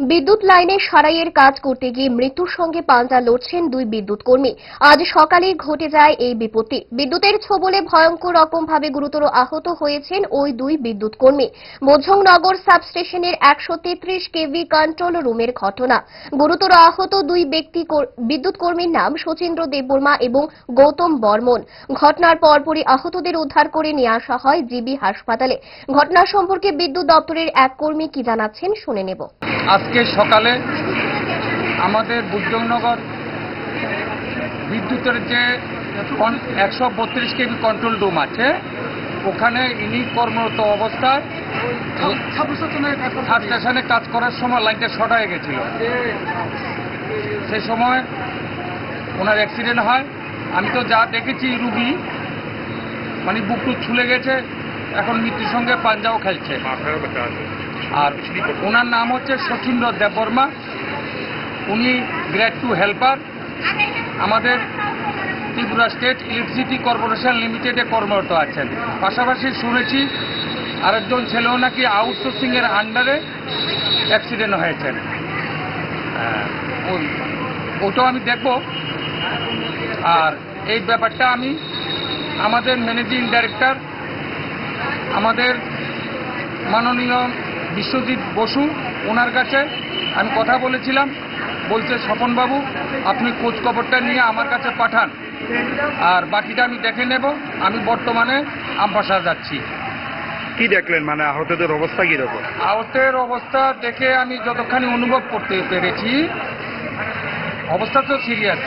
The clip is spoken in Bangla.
বিদ্যুৎ লাইনে সারাইয়ের কাজ করতে গিয়ে মৃত্যুর সঙ্গে পাঞ্জা লড়ছেন দুই বিদ্যুৎ কর্মী। আজ সকালে ঘটে যায় এই বিপত্তি। বিদ্যুতের ছোবলে ভয়ঙ্কর রকমভাবে গুরুতর আহত হয়েছেন ওই দুই বিদ্যুৎ কর্মী। বোঝংনগর সাবস্টেশনের একশো তেত্রিশ কেভি কন্ট্রোল রুমের ঘটনা। গুরুতর আহত দুই ব্যক্তি বিদ্যুৎ কর্মীর নাম শচীন্দ্র দেববর্মা এবং গৌতম বর্মন। ঘটনার পরপরই আহতদের উদ্ধার করে নিয়ে আসা হয় জিবি হাসপাতালে। ঘটনা সম্পর্কে বিদ্যুৎ দপ্তরের এক কর্মী কি জানাচ্ছেন শুনে নেব। আজকে সকালে আমাদের বুদ্ধনগর বিদ্যুতের যে একশো বত্রিশ কেবি কন্ট্রোল রুম আছে ওখানে ইনি কর্মরত অবস্থায় স্টেশনে কাজ করার সময় লাইনটা শর্ট হয়ে গেছিল। সেই সময় ওনার অ্যাক্সিডেন্ট হয়। আমি তো যা দেখেছি রুগী মানে বুকটু ছুলে গেছে এখন মৃত্যুর সঙ্গে পাঞ্জাও খেলছে। আর ওনার নাম হচ্ছে শচীন্দ্র দেববর্মা। উনি গ্রেড টু হেল্পার। আমাদের ত্রিপুরা স্টেট ইলেকট্রিসিটি কর্পোরেশন লিমিটেডে কর্মরত আছেন। পাশাপাশি শুনেছি আরেকজন ছেলেও নাকি আউটসোর্সিং এর আন্ডারে অ্যাক্সিডেন্ট হয়েছেন। হ্যাঁ, ওটাও আমি দেখব। আর এই ব্যাপারটা আমি আমাদের ম্যানেজিং ডাইরেক্টর আমাদের মাননীয় বিশ্বজিৎ বসু ওনার কাছে আমি কথা বলেছিলাম। বলছে স্বপনবাবু আপনি খোঁজ খবরটা নিয়ে আমার কাছে পাঠান। আর বাকিটা আমি দেখে নেব। আমি বর্তমানে আমবাসা যাচ্ছি। কি দেখলেন? মানে আহতদের অবস্থা কীরকম? আহতের অবস্থা দেখে আমি যতখানি অনুভব করতে পেরেছি অবস্থা তো সিরিয়াস